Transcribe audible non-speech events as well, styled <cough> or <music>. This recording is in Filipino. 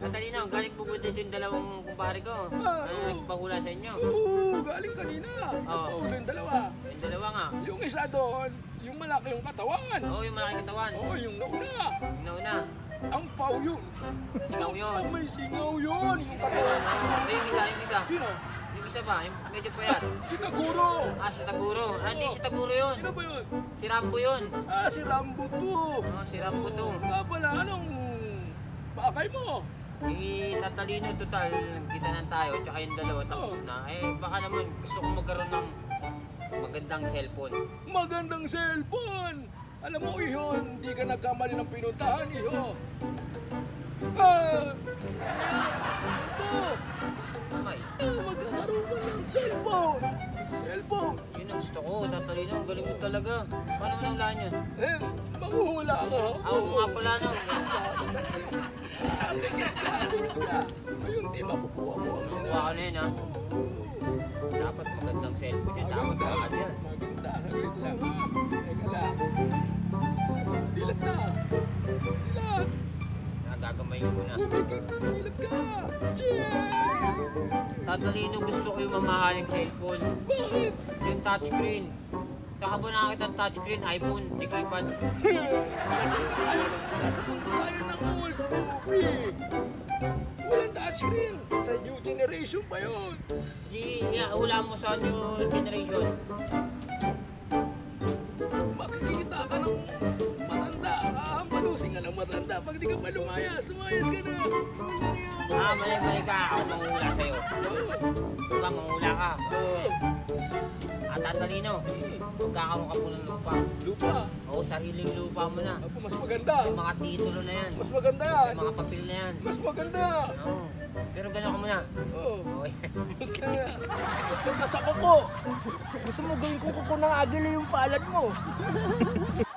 Katalino, galing po dito yung dalawang kumpare ko. Ah, Ano oo. nagpahula sa inyo? Oo, galing kanina. Oo. Oo, yung dalawa. Yung dalawa nga. Yung isa doon, yung malaki yung katawan. Oo, yung malaking katawan. Oo, yung nauna. Yung nauna, Ang pau yun. singaw yun. May singaw yun. Yung katawan. Pero yung isa, yung isa. Sino? Yung isa ba? Yung medyo payat. Si Taguro. Ah, si Taguro. Ah, hindi si Taguro yun. Sino ba yun? Si Rambo yun. Ah, si Rambo to. Oo, si Rambo to. Nga pala, anong pakay mo? Eh, tatalino total, kita na tayo, tsaka yung dalawa tapos na. Eh, baka naman gusto ko magkaroon ng magandang cellphone. Magandang cellphone. Alam mo, Iho, hindi ka nagkamali ng pinuntahan, Iho. Ah! Ito! Kamay. Ah, magkakaroon ka ng cellphone. Cellphone. Yun ang gusto ko, tatalino, ang galing mo talaga. Paano mo naulaan yun? Eh, mahuhula ka. Ako nga pala no. Ayun, di makukuha mo. ang Makukuha ko na yun, ha? Dapat magandang cellphone yun, dapat Maganda. maganda yan. Maganda. Wait lang, ha? Teka lang. Dilat na. Dilat. Nagagamayin ko na. Dilat Dilat ka. Cheers! Tatalino, gusto ko yung mamahaling cellphone. Bakit? Yung touchscreen. Saka ba nakakita ng touchscreen, iPhone, di ko iPad. Nasaan ba tayo ng, nasa punto tayo ng? Touchscreen. Sa new generation pa yun. Di, yeah, wala mo sa new generation. Makikita ka ng matanda. Ahampalusin ka ng matanda. Pag di ka pa lumayas, lumayas ka na. Ah, mali-mali ka, ako mangula sa'yo. Oh, Diba, mangula ka. oh. At tatalino, magkakaroon ka po ng lupa. Lupa. Oo, sariling lupa mo na. Apo, mas maganda. Yung mga titulo na yan. Mas maganda. Yung mga papel na yan. Mas maganda. Oo. Pero gano'n ka muna. Oh. Okay. Kaya, nasa kuko. Gusto mo gawin ko kuko ng agila yung palad mo. <laughs>